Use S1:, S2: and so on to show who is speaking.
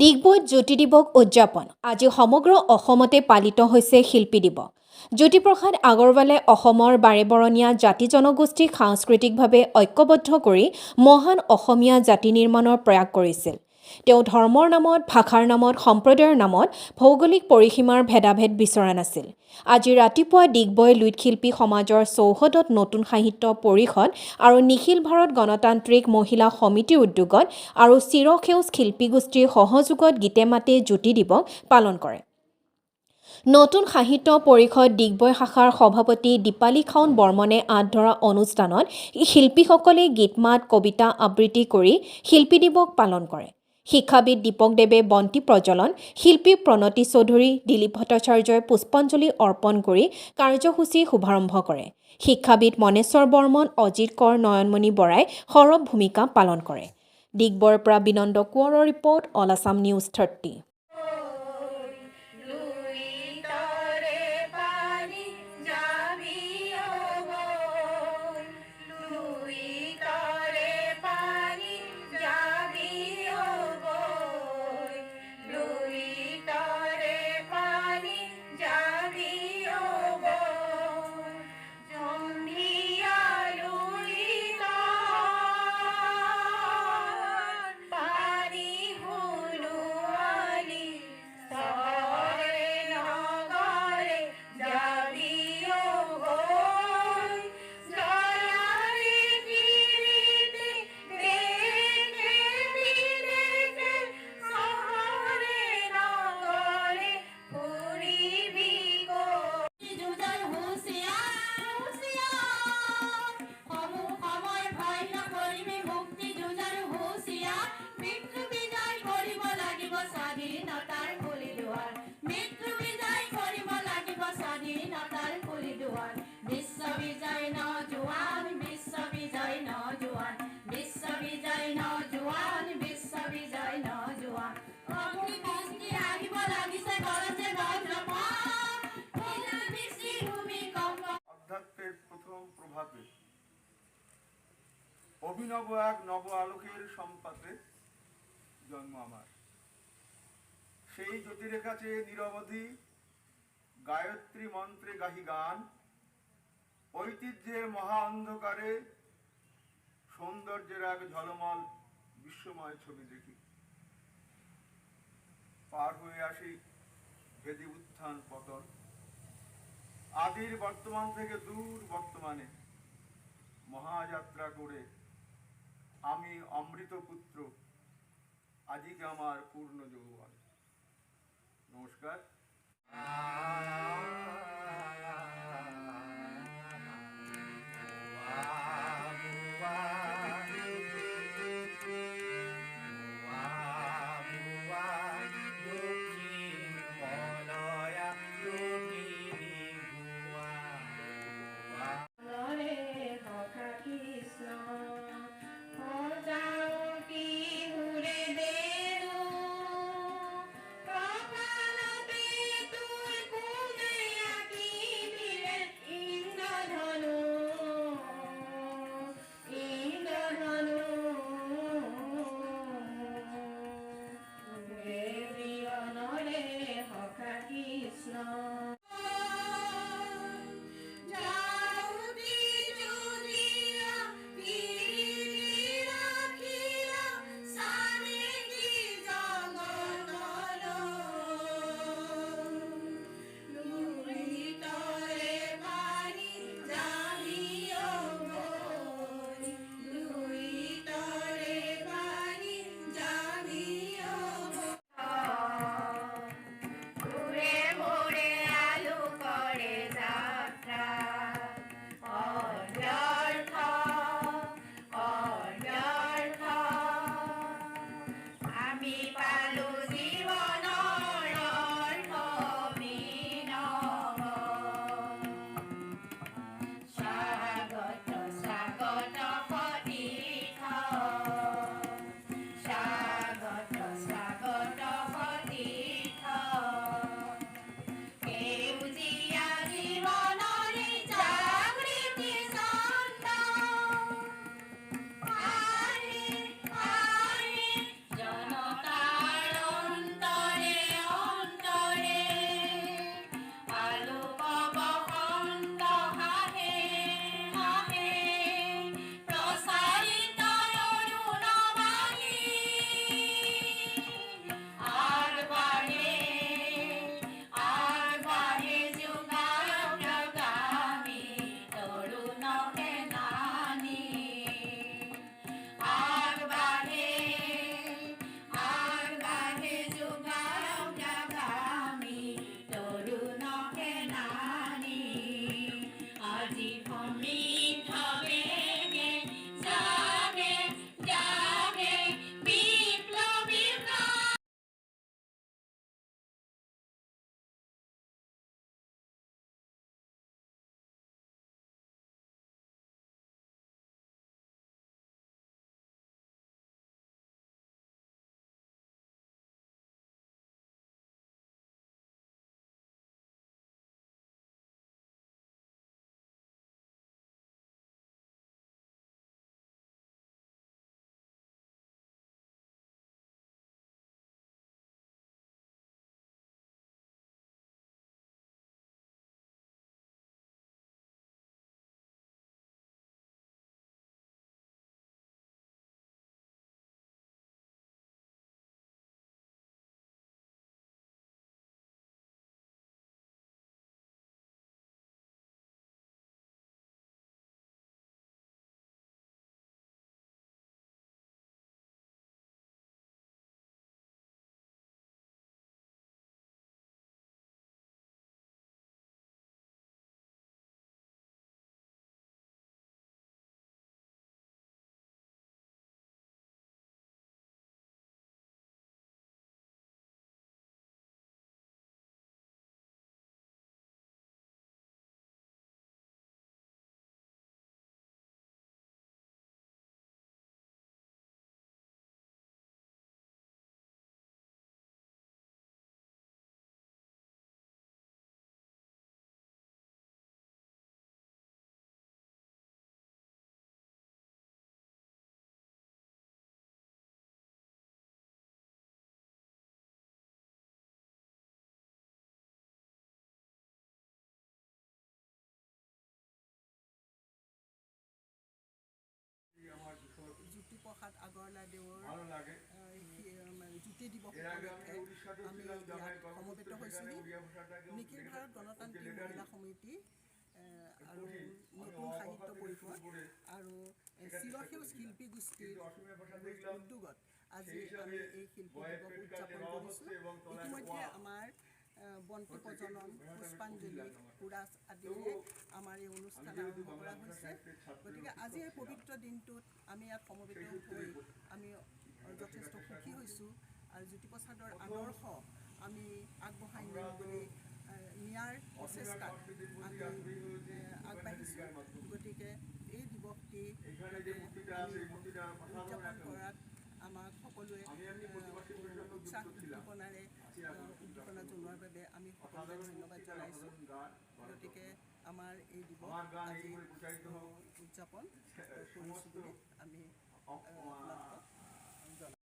S1: ডিগবৈত জ্যোতি দিৱস উদযাপন। আজি সমগ্ৰ অসমতে পালিত হৈছে শিল্পী দিৱস। জ্যোতিপ্ৰসাদ আগৰৱালে অসমৰ বাৰেবৰণীয়া জাতি জনগোষ্ঠীক সাংস্কৃতিকভাৱে ঐক্যবদ্ধ কৰি মহান অসমীয়া জাতি নিৰ্মাণৰ প্ৰয়াস কৰিছিল। তেওঁ ধৰ্মৰ নামত ভাষাৰ নামত সম্প্ৰদায়ৰ নামত ভৌগোলিক পৰিসীমাৰ ভেদাভেদ বিচৰা নাছিল। আজি ৰাতিপুৱা ডিগবৈ লুইতশিল্পী সমাজৰ চৌহদত নতুন সাহিত্য পৰিষদ আৰু নিখিল ভাৰত গণতান্ত্ৰিক মহিলা সমিতিৰ উদ্যোগত আৰু চিৰসেউজ শিল্পী গোষ্ঠীৰ সহযোগত গীতে মাতে জ্যোতি দিৱস পালন কৰে। নতুন সাহিত্য পৰিষদ ডিগবৈ শাখাৰ সভাপতি দীপালী খাউন বৰ্মনে আঁত ধৰা অনুষ্ঠানত শিল্পীসকলে গীত মাত কবিতা আবৃত্তি কৰি শিল্পী দিৱস পালন কৰে। শিক্ষাবিদ দীপক দেৱে বন্তি প্ৰজ্বলন শিল্পী প্ৰণতি চৌধুৰী দিলীপ ভট্টাচাৰ্যই পুষ্পাঞ্জলি অৰ্পণ কৰি কাৰ্যসূচী শুভাৰম্ভ কৰে। শিক্ষাবিদ মনেশ্বৰ বৰ্মন অজিত কৰ নয়নমণি বৰাই সৰব ভূমিকা পালন কৰে। ডিগবৈৰ পৰা বিনন্দ কোঁৱৰৰ report all Assam news thirty.
S2: খুলি বিশ্ব বিজয় বিশ্ব বিজয় বিশ্ব বিজয় বিশ্ব বিজয়
S3: অভিনব এক নব আলোকের সম্পাতে জন্ম আমার। সেই জ্যোতিরেখা চেয়ে নিরবধি গায়ত্রী মন্ত্রে গাহি গান। ঐতিহ্যের মহা অন্ধকারে সৌন্দর্যের এক ঝলমল বিশ্বময় ছবি দেখি। পার হয়ে আসি ভেদি উত্থান পতন। আদির বর্তমান থেকে দূর বর্তমানে মহাযাত্রা করে আমি অমৃত পুত্র, আজকে আমার পূর্ণ যৌবন। নমস্কার।
S4: জ্যোতিপ্ৰসাদ আগৰৱালাদেৱৰ আহ, সি- মানে জ্যোতি দিৱস
S3: আমি
S4: ইয়াত সমবেত হৈছিলোঁ। নিখিল ভাৰত গণতান্ত্ৰিক মহিলা সমিতি আৰু। নতুন সাহিত্য পৰিষদ আৰু চিৰসেউজ শিল্পী গোষ্ঠীৰ উদ্যোগত আজি আমি এই শিল্পী দিৱস উদযাপন কৰিছোঁ। ইতিমধ্যে। আমাৰ বন্তি প্ৰজনন পুষ্পাঞ্জলি। কোৰাছ আদিৰে আমাৰ এই অনুষ্ঠান আৰম্ভ কৰা হৈছে গতিকে আজি এই। পবিত্ৰ দিনটোত আমি ইয়াত সমবেত হৈ আমি যথেষ্ট সুখী হৈছোঁ আৰু জ্যোতিপ্ৰসাদৰ আদৰ্শ আমি আগবঢ়াই নিম বুলি নিয়াৰ প্ৰচেষ্টাত আমি আগবাঢ়িছোঁ। গতিকে এই দিৱসটি উদযাপন কৰাত আমাক সকলোৱে উৎসাহ। উদ্দীপনাৰে আমাৰ বাবে আমি সকলোকে ধন্যবাদ জনাইছোঁ। গতিকে আমাৰ এই দিৱস উদযাপন কৰিছোঁ বুলি আমি জনাওঁ